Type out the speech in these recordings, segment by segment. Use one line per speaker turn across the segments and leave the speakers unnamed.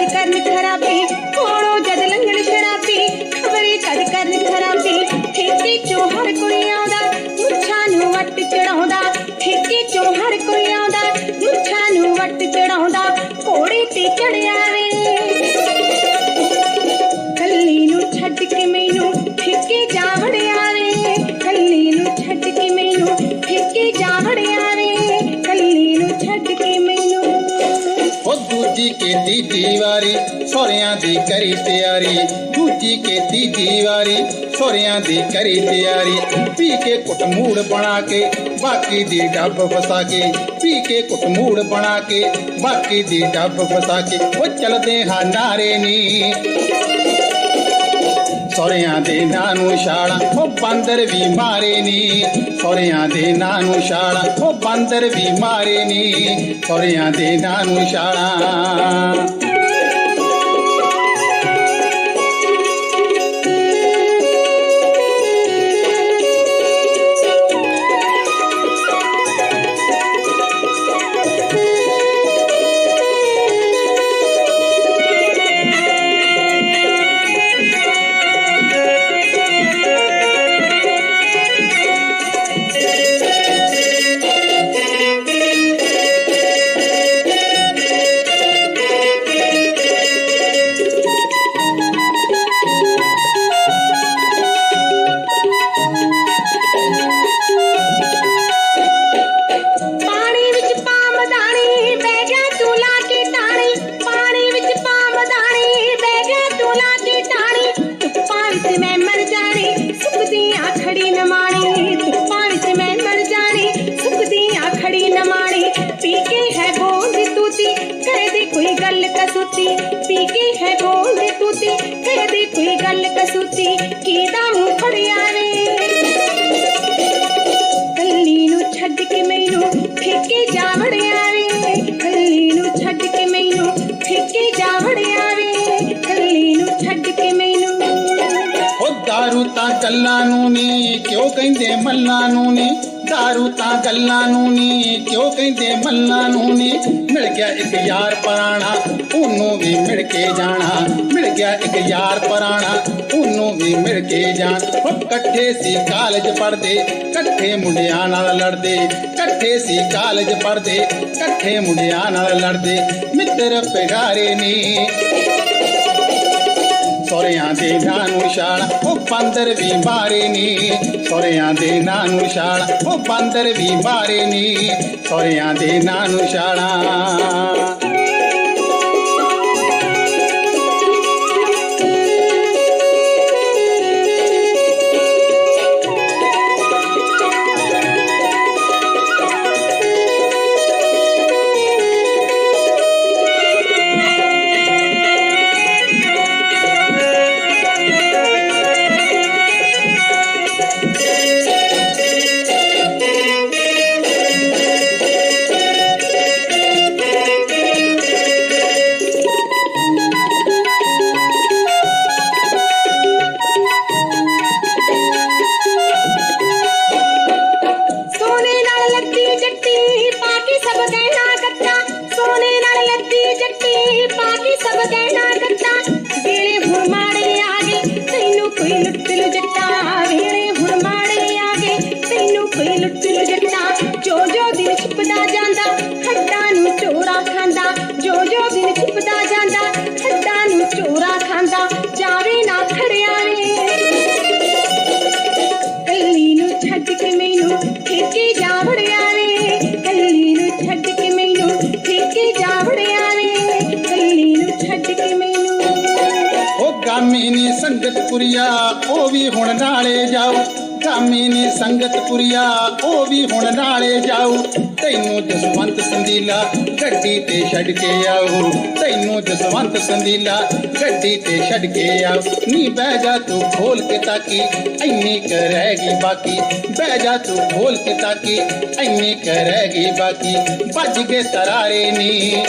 ਖਬਰੇ ਕਦ
ਕਰੀ ਤਿਆਰੀ, ਦੂਜੀ ਕੀਤੀ ਦੀਵਾਰੀ, ਸੋਹਰਿਆਂ ਦੀ ਕਰੀ ਤਿਆਰੀ। ਪੀ ਕੇ ਕੁੱਟ ਮੂੜ ਬਣਾ ਕੇ, ਬਾਕੀ ਦੀ ਡੱਬ ਫਸਾ ਕੇ। ਪੀ ਕੇ ਕੁੱਟ ਮੂੜ ਬਣਾ ਕੇ, ਬਾਕੀ ਦੀ ਡੱਬ ਫਸਾ ਕੇ। ਉਹ ਚਲਦੇ ਹਾਂ ਨਾਰੇ ਨੀ। ਸੋਹਰਿਆਂ ਦੇ ਨਾਂ ਨੂੰ ਛਾਲਾਂ, ਉਹ ਬਾਂਦਰ ਵੀ ਮਾਰੇ ਨੀ। ਸੋਹਰਿਆਂ ਦੇ ਨਾਂ ਨੂੰ ਛਾਲਾਂ, ਉਹ ਬਾਂਦਰ ਵੀ ਮਾਰੇ ਨੀ। ਸੋਹਰਿਆਂ ਦੇ ਨਾਂ ਨੂੰ ਛਾਲਾਂ।
ਖੜੀ ਨਮਾਣੀ ਧੁੱਪਾਂ ਵਿੱਚ ਮੈਂ ਮਰ ਜਾਣੀ ਸੁੱਕਦੀਆਂ ਖੜੀ ਨਮਾਣੀ ਪੀ ਕੇ ਹੈ ਬੋਂਦ ਤੂਤੀ ਕਹਦੇ ਕੋਈ ਗੱਲ ਕਸੂਤੀ। ਪੀ ਕੇ ਹੈ ਬੋਂਦ ਤੂਤੀ ਕਹਦੇ ਕੋਈ ਗੱਲ ਕਸੂਤੀ। ਕਿਹਦਾ ਮੂੰਹ ਫੜਿਆ ਵੇ? ਕੱਲੀ ਨੂੰ ਛੱਡ ਕੇ ਮੈਨੂੰ ਠੇਕੇ ਜਾ ਵੜਿਆ ਵੇ। ਕੱਲੀ ਨੂੰ ਛੱਡ ਕੇ ਮੈਨੂੰ ਠੇਕੇ ਜਾ ਵੜਿਆ ਵੇ। ਕੱਲੀ ਨੂੰ ਛੱਡ ਕੇ ਮੈਨੂੰ
ਉਹ दारू ਤਾਂ ਗੱਲਾਂ ਨੂੰ ਕਹਿੰਦੇ ਮੱਲਾਂ ਨੂੰ ਨੀ? दारू ਤਾਂ ਗੱਲਾਂ ਨੂੰ ਨੀ। ਕਿਉਂ ਕਹਿੰਦੇ ਮੱਲਾਂ ਨੂੰ ਨੀ? ਮਿਲ ਗਿਆ ਇੱਕ ਯਾਰ ਪੁਰਾਣਾ, ਉਹਨੂੰ ਵੀ ਮਿਲ ਕੇ ਜਾਣਾ। ਮਿਲ ਗਿਆ ਇੱਕ ਯਾਰ ਪੁਰਾਣਾ, ਉਹਨੂੰ ਵੀ ਮਿਲ ਕੇ ਜਾਣ। ਉਹ ਇਕੱਠੇ ਸੀ ਕਾਲਜ ਪੜਦੇ ਇਕੱਠੇ ਮੁੰਡਿਆਂ ਨਾਲ ਲੜਦੇ। ਇਕੱਠੇ ਸੀ ਕਾਲਜ ਪੜਦੇ ਇਕੱਠੇ ਮੁੰਡਿਆਂ ਨਾਲ ਲੜਦੇ। ਮਿੱਤਰ ਪਿਆਰੇ ਨੇ ਸੋਹਰਿਆਂ ਦੇ ਨਾਨੂ ਨੂੰ ਉਹ ਬਾਂਦਰ ਵੀ ਮਾਰੇ ਨੀ। ਸੋਰਿਆਂ ਦੇ ਨਾਨੂ ਨੂੰ ਉਹ ਬਾਂਦਰ ਵੀ ਮਾਰੇ ਨੀ। ਸੋਹਰਿਆਂ ਦੇ ਨਾਨੂ ਨੂੰ ਪੁਰੀਆ, ਉਹ ਵੀ ਹੁਣ ਨਾਲੇ ਜਾਓ ਸ਼ਾਮੀ ਨੀ ਸੰਗਤ ਪੁਰੀਆ, ਉਹ ਵੀ ਹੁਣ ਨਾਲੇ ਜਾਊ। ਤੈਨੂੰ ਜਸਵੰਤ ਸੰਦੀਲਾ ਗੱਡੀ ਤੇ ਛੱਡ ਕੇ ਆਓ ਤੈਨੂੰ ਜਸਵੰਤ ਸੰਦੀਲਾ ਗੱਡੀ ਤੇ ਛੱਡ ਕੇ ਆਊ। ਨੀ ਬਹਿ ਜਾ ਤੂੰ ਖੋਲ ਕੇ ਤਾਕੀ, ਐਨੀ ਕੁ ਰਹਿ ਗਈ ਬਾਕੀ। ਬਹਿ ਜਾ ਤੂੰ ਖੋਲ ਕੇ ਤਾਕੀ, ਐਨੀ ਕੁ ਰਹਿ ਗਈ ਬਾਕੀ। ਭੱਜ ਗਏ ਤਰਾਰੇ ਨੀ।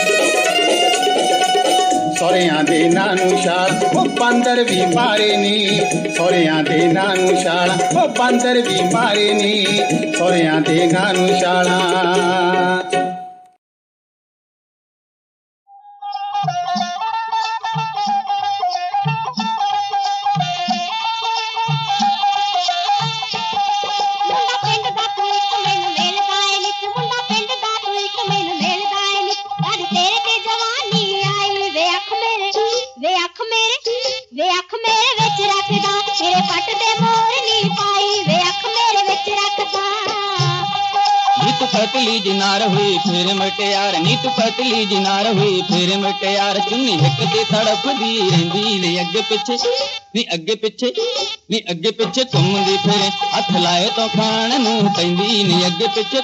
ਸੋਹਰਿਆਂ ਦੇ ਨਾਂ ਨੂੰ ਛਾਲ ਉਹ ਬਾਂਦਰ ਵੀ ਮਾਰੇ ਨੀ ਸੋਹਰਿਆਂ ਦੇ ਨਾਂ ਨੂੰ ਛਾਲ ਉਹ ਬਾਂਦਰ ਵੀ ਮਾਰੇ ਨੀ ਸੋਹਰਿਆਂ ਦੇ ਨਾਂ ਨੂੰ ਛਾਲਾਂ
ਨੀ ਤੂੰ ਪਤਲੀ ਜਿਨਾਰ ਹੋਈ ਫੇਰ ਮਟਿਆਰ ਨੀ ਤੂੰ ਪਤਲੀ ਜਿਨਾਰ ਹੋਈ ਫੇਰ ਮਟਿਆਰ ਚੁੰਨੀ ਹਿੱਕ ਤੇ ਤੜਫਦੀ ਰਹਿੰਦੀ ਨੇ ਅੱਗੇ ਪਿੱਛੇ ਨੀ ਅੱਗੇ ਪਿੱਛੇ ਨੀ ਅੱਗੇ ਪਿੱਛੇ ਘੁੰਮਦੀ ਫਿਰੇ ਹੱਥ ਲਾਏ ਤਾਂ ਖਾਣ ਨੂੰ ਪੈਂਦੀ ਨੀ ਅੱਗੇ ਪਿੱਛੇ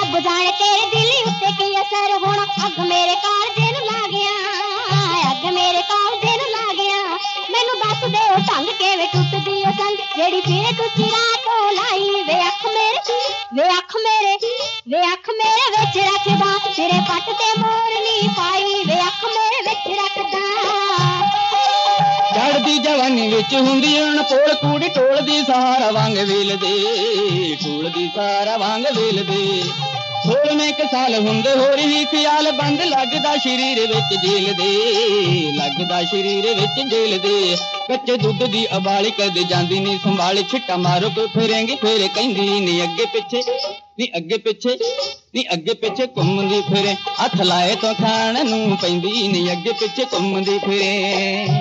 ਰੱਬ ਜਾਣੇ ਤੇਰੇ ਦਿਲ ਉੱਤੇ ਕੀ ਅਸਰ ਹੋਣਾ? ਅੱਗ ਮੇਰੇ ਕਾਲਜੇ ਨੂੰ ਲਾ ਗਿਆ। ਅੱਗ ਮੇਰੇ ਕਾਲਜੇ ਨੂੰ ਲਾ ਗਿਆ। ਮੈਨੂੰ ਦੱਸ ਦੇ ਉਹ ਢੰਗ ਕਿਵੇਂ ਟੁੱਟਦੀ ਉਹ ਸੰਗ? ਜਿਹੜੀ ਫਿਰ ਤੂੰ ਚਿਰਾ ਤੋਂ ਲਾਈ ਵੇ ਅੱਖ ਮੇਰੇ ਵੇ ਅੱਖ ਮੇਰੇ ਵੇ ਅੱਖ ਮੇਰੇ ਵਿੱਚ ਰੱਖਦਾ। ਤੇਰੇ ਪੱਟ ਤੇ ਮੋਰ ਪਾਈ, ਵੇ ਅੱਖ ਮੇਰੇ ਵਿੱਚ ਰੱਖਦਾ।
ਚੜਦੀ ਜਵਾਨੀ ਵਿੱਚ ਹੁੰਦੀ ਹੁਣ ਪੋਲ ਕੂੜੀ ਟੋਲਦੀ ਸਹਾਰਾ ਵਾਂਗ ਵੇਲਦੇ ਟੋਲਦੀ ਸਹਾਰਾ ਵਾਂਗ ਵੇਲਦੇ ਸੋਲਵੇਂ ਕੁ ਸਾਲ ਹੁੰਦੇ ਹੋਰ ਹੀ ਖਿਆਲ ਬੰਦ ਲੱਗਦਾ ਸ਼ਰੀਰ ਵਿੱਚ ਜੇਲ ਦੇ ਲੱਗਦਾ ਸ਼ਰੀਰ ਵਿੱਚ ਜੇਲ ਦੇ ਕੱਚੇ ਦੁੱਧ ਦੀ ਅਬਾਲੀ ਕਦੇ ਜਾਂਦੀ ਨਹੀਂ ਸੰਭਾਲੇ ਛਿੱਟਾ ਮਾਰੋ ਕੋ ਫਿਰੇਂਗੀ ਫੇਰ ਕਹਿੰਦੀ ਨਹੀਂ ਅੱਗੇ ਪਿੱਛੇ ਨੀ ਅੱਗੇ ਪਿੱਛੇ ਨੀ ਅੱਗੇ ਪਿੱਛੇ ਘੁੰਮਦੀ ਫਿਰੇ ਹੱਥ ਲਾਏ ਤਾਂ ਖਾਣ ਨੂੰ ਪੈਂਦੀ ਨਹੀਂ ਅੱਗੇ ਪਿੱਛੇ ਘੁੰਮਦੀ ਫਿਰੇ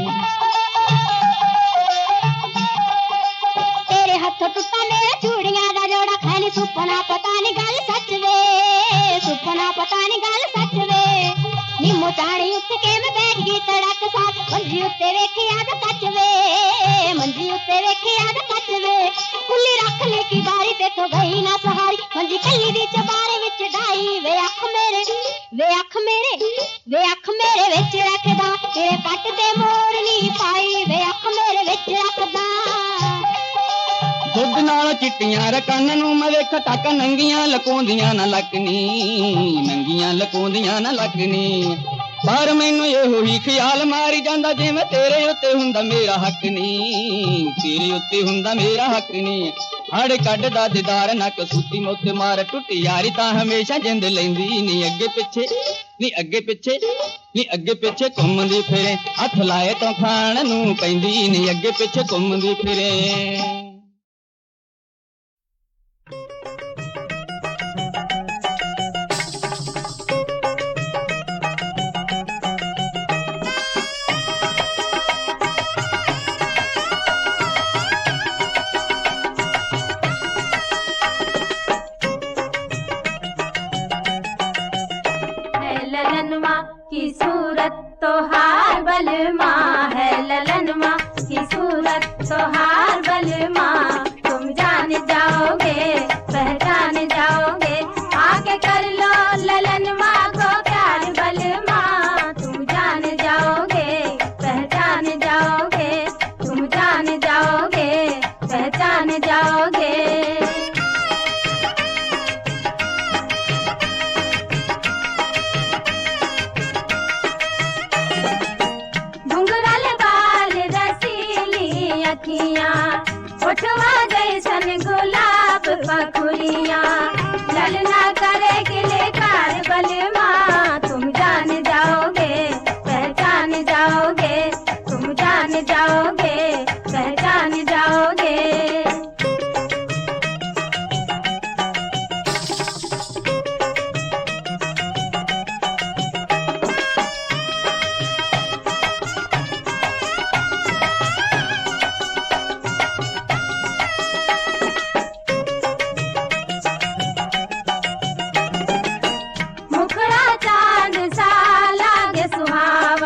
ਜੋੜਾ ਸੁਪਨਾ ਪਤਾ ਨਹੀਂ ਗੱਲ ਸੱਚ ਵੇ, ਸੁਪਨਾ ਪਤਾ ਨਹੀਂ ਗੱਲ ਸੱਚ ਵੇ। ਨਿੰਮੋ ਚਾਣੀ ਉੱਤੇ ਕੇ ਬੈਠ ਗਈ ਤੜਕ ਸਾਥ ਮੰਜੀ ਉੱਤੇ ਵੇਖਿਆ ਦਾ ਕੱਚ ਵੇ, ਮੰਜੀ ਉੱਤੇ ਵੇਖਿਆ ਦਾ ਕੱਚ ਵੇ। ਕੁੱਲੀ ਰੱਖ ਲੈ ਕੀ ਬਾਰੀ ਤੇ ਤੋਂ ਗਈ ਨਾ ਸਹਾਰੀ, ਮੰਜੀ ਕੱਲੀ ਦੀ
ਚਿੱਟੀਆਂ ਰਕਨ ਨੂੰ ਮੈਂ ਵੇਖ ਟੱਕ ਨੰਗੀਆਂ, ਲਕੋਂਦੀਆਂ ਨਾ ਲੱਕਨੀ ਨੰਗੀਆਂ, ਲਕੋਂਦੀਆਂ ਨਾ ਲੱਕਨੀ ਪਰ ਮੈਨੂੰ ਇਹੋ ਹੀ ਖਿਆਲ ਮਾਰੀ ਜਾਂਦਾ ਜਿਵੇਂ ਤੇਰੇ ਉੱਤੇ ਹੁੰਦਾ ਮੇਰਾ ਹੱਕ ਨਹੀਂ ਤੇਰੇ ਉੱਤੇ ਹੁੰਦਾ ਮੇਰਾ ਹੱਕ ਨਹੀਂ ਹੜ ਕੱਢਦਾ ਦਿਦਾਰ ਨੱਕ ਸੁੱਤੀ ਮੋਤੇ ਮਾਰ ਟੁੱਟੀ ਯਾਰੀ ਤਾਂ ਹਮੇਸ਼ਾ ਜਿੰਦ ਲੈਂਦੀ ਨਹੀਂ ਅੱਗੇ ਪਿੱਛੇ ਨਹੀਂ ਅੱਗੇ ਪਿੱਛੇ ਨਹੀਂ ਅੱਗੇ ਪਿੱਛੇ ਘੁੰਮਦੀ ਫਿਰੇ, ਹੱਥ ਲਾਏ ਤਾਂ ਖਾਣ ਨੂੰ ਪੈਂਦੀ ਨਹੀਂ ਅੱਗੇ ਪਿੱਛੇ ਘੁੰਮਦੀ ਫਿਰੇ।
पखुरिया ललना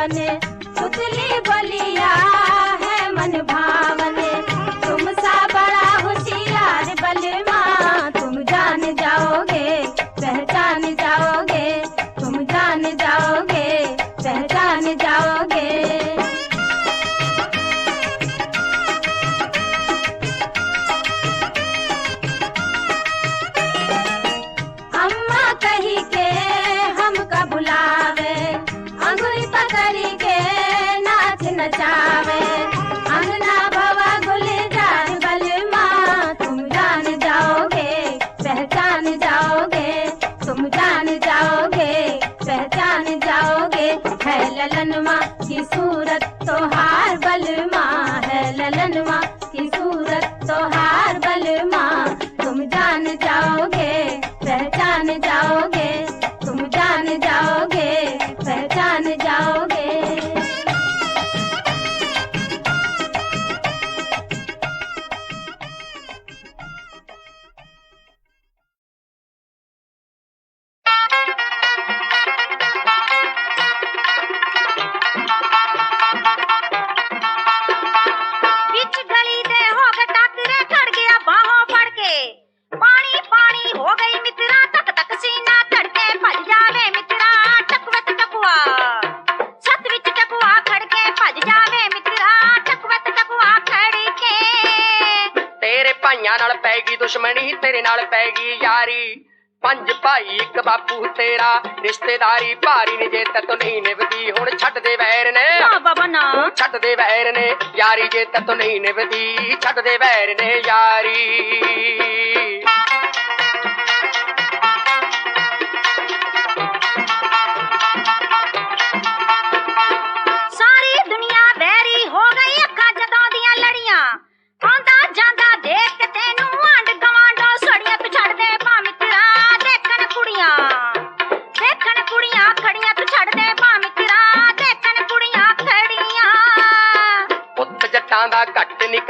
啊。ਬਾਪੂ ਤੇਰਾ ਰਿਸ਼ਤੇਦਾਰੀ ਭਾਰੀ ਨੇ ਜੇ ਤਤ ਨਹੀਂ ਨਿਭਦੀ ਹੁਣ ਛੱਡ ਦੇ ਵੈਰ ਨੇ।
ਨਾ ਬਾਬਾ ਨਾ।
ਛੱਡ ਦੇ ਵੈਰ ਨੇ ਯਾਰੀ ਜੇ ਤਤ ਨਹੀਂ ਨਿਭਦੀ ਛੱਡ ਦੇ ਵੈਰ ਨੇ ਯਾਰੀ।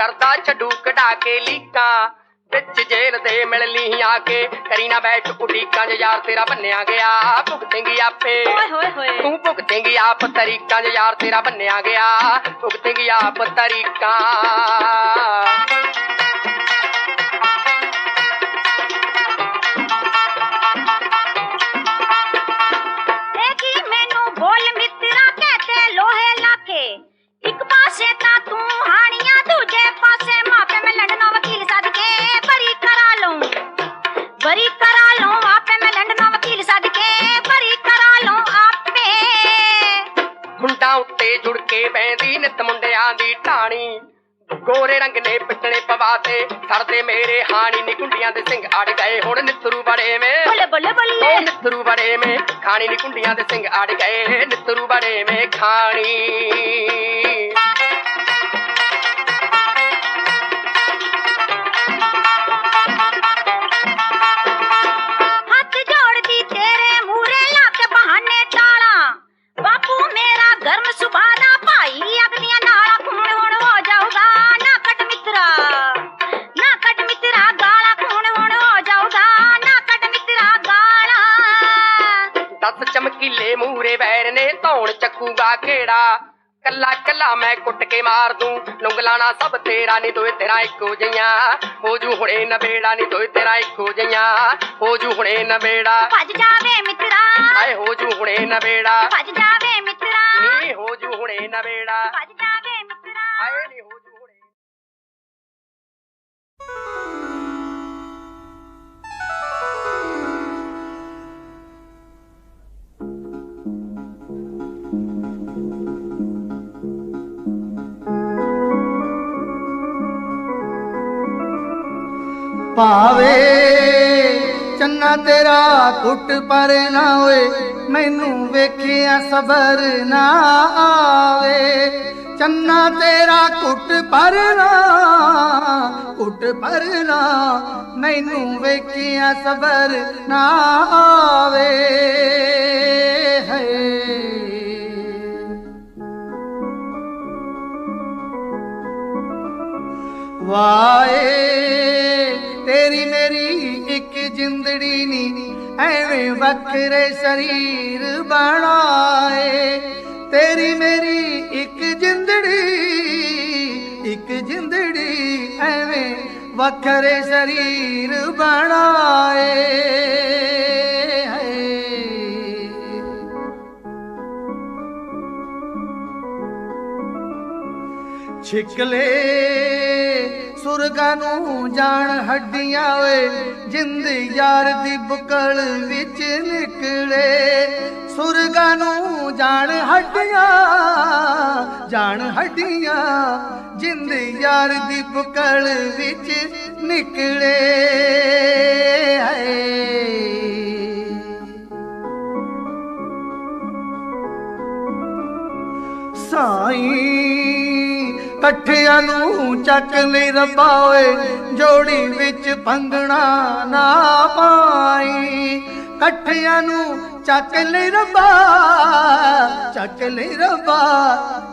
ਕਰਦਾ ਛੱਡੂ ਕਢਾ ਕੇ ਲੀਕਾਂ ਵਿੱਚ ਜੇਲ੍ਹ ਦੇ ਮਿਲ ਲਈ ਆ ਕੇ ਕਰੀ ਨਾ ਬੈਠ ਉਡੀਕਾਂ ਜੇ ਯਾਰ ਤੇਰਾ ਬੰਨਿਆ ਗਿਆ ਭੁਗਤੇਂਗੀ ਆਪੇ
ਓਏ ਹੋਏ ਹੋਏ
ਤੂੰ ਭੁਗਤੇਂਗੀ ਆਪ ਤਰੀਕਾਂ ਜੇ ਯਾਰ ਤੇਰਾ ਬੰਨਿਆ ਗਿਆ ਭੁਗਤੇਂਗੀ ਆਪ ਤਰੀਕਾਂ ਉੱਤੇ ਜੁੜ ਕੇ ਬੈਂਦੀ ਨਿਤ ਮੁੰਡਿਆਂ ਦੀ ਢਾਣੀ। ਗੋਰੇ ਰੰਗ ਨੇ ਪਿੱਟਣੇ ਪਵਾਤੇ ਸੜਦੇ ਮੇਰੇ ਹਾਣੀ ਨੀ ਕੁੰਡੀਆਂ ਦੇ ਸਿੰਘ ਅੜ ਗਏ। ਹੁਣ ਨਿੱਤਰੂ ਬੜੇ ਮੇ
ਬੱਲੇ ਬੱਲੇ ਬੱਲੇ।
ਨਿੱਤਰੂ ਬੜੇ ਮੇ ਖਾਣੀ ਨੀ ਕੁੰਡੀਆਂ ਦੇ ਸਿੰਘ ਅੜ ਗਏ। ਨਿੱਤਰੂ ਬੜੇ ਮੇ ਖਾਣੀ। ਚੱਕੂਗਾ ਕਿਹੜਾ ਕੱਲਾ ਕੱਲਾ ਮੈਂ ਕੁੱਟ ਕੇ ਮਾਰ ਦੂੰ ਨੁੰਗਲਾਣਾ ਸਭ ਤੇਰਾ ਨਹੀਂ ਦੋਏ ਤੇਰਾ ਇੱਕੋ ਜਈਆਂ ਹੋ ਜੂ ਹੁਣੇ ਨਵੇੜਾ ਨਹੀਂ ਦੋਏ ਤੇਰਾ ਇੱਕੋ ਜਈਆਂ ਹੋ ਜੂ ਹੁਣੇ ਨਵੇੜਾ
ਭੱਜ ਜਾਵੇ ਮਿੱਤਰਾ
ਆਏ ਹੋ ਜੂ ਹੁਣੇ ਨਵੇੜਾ
ਭੱਜ ਜਾਵੇ ਮਿੱਤਰਾ
ਨੀ ਹੋ ਜੂ ਹੁਣੇ ਨਵੇੜਾ
ਭੱਜ ਜਾਵੇ ਮਿੱਤਰਾ
ਆਏ ਨੀ ਹੋ ਜੂ ਹੁਣੇ
ਭਾਵੇ ਚੰਨਾ ਤੇਰਾ ਕੁੱਟ ਪਰ ਨਾ ਹੋਏ, ਮੈਨੂੰ ਵੇਖਿਆ ਸਬਰ ਨਾ ਆਵੇ। ਚੰਨਾ ਤੇਰਾ ਕੁੱਟ ਪਰ ਨਾ, ਕੁੱਟ ਪਰ ਨਾ, ਮੈਨੂੰ ਵੇਖਿਆ ਸਬਰ ਨਾ ਆਵੇ। ਵਾਏ ਜਿੰਦੜੀ ਨੀ ਐਵੇਂ ਵੱਖਰੇ ਸਰੀਰ ਬਣਾਏ। ਤੇਰੀ ਮੇਰੀ ਇੱਕ ਜਿੰਦੜੀ ਇੱਕ ਜਿੰਦੜੀ ਐਵੇਂ ਵੱਖਰੇ ਸਰੀਰ ਬਣਾਏ। ਹੈ ਛਿਕਲੇ ਸੁਰਗਾਂ ਨੂੰ ਜਾਣ ਹੱਡੀਆਂ ਓਏ, ਜਿੰਦ ਯਾਰ ਦੀ ਬੁਕਲ ਵਿੱਚ ਨਿਕਲੇ। ਸੁਰਗਾਂ ਨੂੰ ਜਾਣ ਹੱਡੀਆਂ ਜਾਣ ਹੱਡੀਆਂ, ਜਿੰਦ ਯਾਰ ਦੀ ਬੁਕਲ ਵਿੱਚ ਨਿਕਲੇ। ਹੈ ਸਾਈਂ ਇਕੱਠਿਆਂ ਨੂੰ ਚੱਕ ਲਈ ਰੱਬਾ ਓਏ, ਜੋੜੀ ਵਿੱਚ ਭੰਗਣਾ ਨਾ ਪਾਈ। ਇਕੱਠਿਆਂ ਨੂੰ ਚੱਕ ਲਈ ਰੱਬਾ, ਚੱਕ ਲਈ ਰੱਬਾ,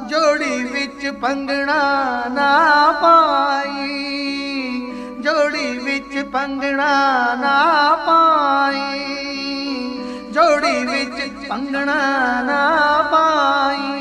ਜੋੜੀ ਵਿੱਚ ਭੰਗਣਾ ਨਾ ਪਾਈ। ਜੋੜੀ ਵਿੱਚ ਭੰਗਣਾ ਨਾ ਪਾਈ। ਜੋੜੀ ਵਿੱਚ ਭੰਗਣਾ ਨਾ ਪਾਈ।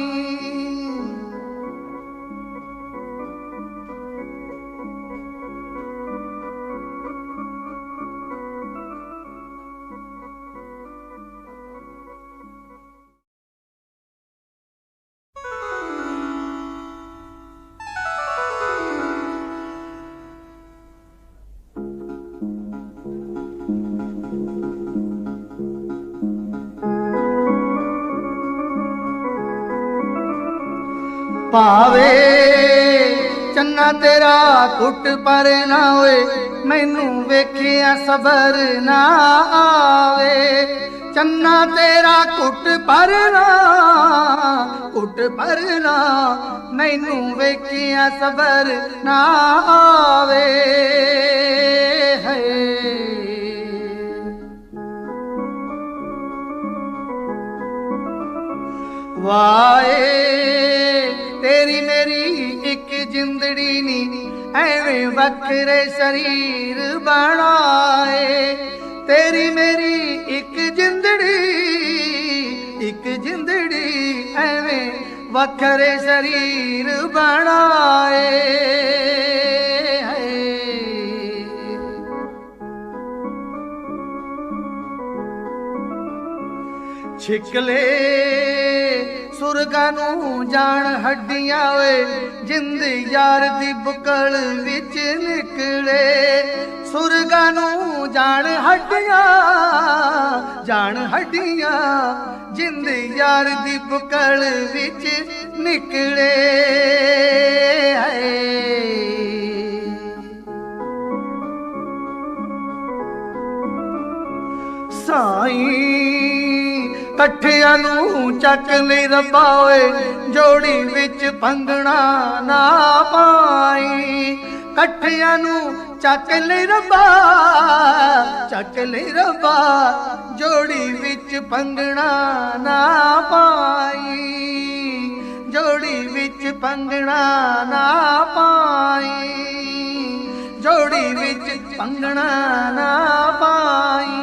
ਭਾਵੇ ਚੰਨਾ ਤੇਰਾ ਕੁੱਟ ਪਰ ਨਾ ਹੋਏ, ਮੈਨੂੰ ਵੇਖਿਆ ਸਬਰ ਨਾ ਆਵੇ। ਚੰਨਾ ਤੇਰਾ ਕੁੱਟ ਪਰ ਨਾ, ਕੁੱਟ ਪਰ ਨਾ, ਮੈਨੂੰ ਵੇਖਿਆ ਸਬਰ ਨਾ ਆਵੇ। ਹੈ ਵਾਏ ਜਿੰਦੜੀ ਨੀ ਐਵੇਂ ਵੱਖਰੇ ਸਰੀਰ ਬਣਾਏ। ਤੇਰੀ ਮੇਰੀ ਇੱਕ ਜਿੰਦੜੀ ਇੱਕ ਜਿੰਦੜੀ ਐਵੇਂ ਵੱਖਰੇ ਸਰੀਰ ਬਣਾਏ। ਛਿਕਲੇ। ਸੁਰਗਾਂ ਨੂੰ ਜਾਣ ਹੱਡੀਆਂ ਓਏ, ਜਿੰਦ ਯਾਰ ਦੀ ਬੁਕਲ ਵਿੱਚ ਨਿਕਲੇ। ਸੁਰਗਾਂ ਨੂੰ ਜਾਣ ਹੱਡੀਆਂ ਜਾਣ ਹੱਡੀਆਂ, ਜਿੰਦ ਯਾਰ ਦੀ ਬੁਕਲ ਵਿੱਚ ਨਿਕਲੇ। ਹਾਏ। ਸਾਈਂ ਇਕੱਠਿਆਂ ਨੂੰ ਚੱਕ ਲਈ ਰੱਬਾ ਓਏ, ਜੋੜੀ ਵਿੱਚ ਭੰਗਣਾ ਨਾ ਪਾਈ। ਇਕੱਠਿਆਂ ਨੂੰ ਚੱਕ ਲਈ ਰੱਬਾ, ਚੱਕ ਲਈ ਰੱਬਾ, ਜੋੜੀ ਵਿੱਚ ਭੰਗਣਾ ਨਾ ਪਾਈ। ਜੋੜੀ ਵਿੱਚ ਭੰਗਣਾ ਨਾ ਪਾਈ। ਜੋੜੀ ਵਿੱਚ ਭੰਗਣਾ ਨਾ ਪਾਈ।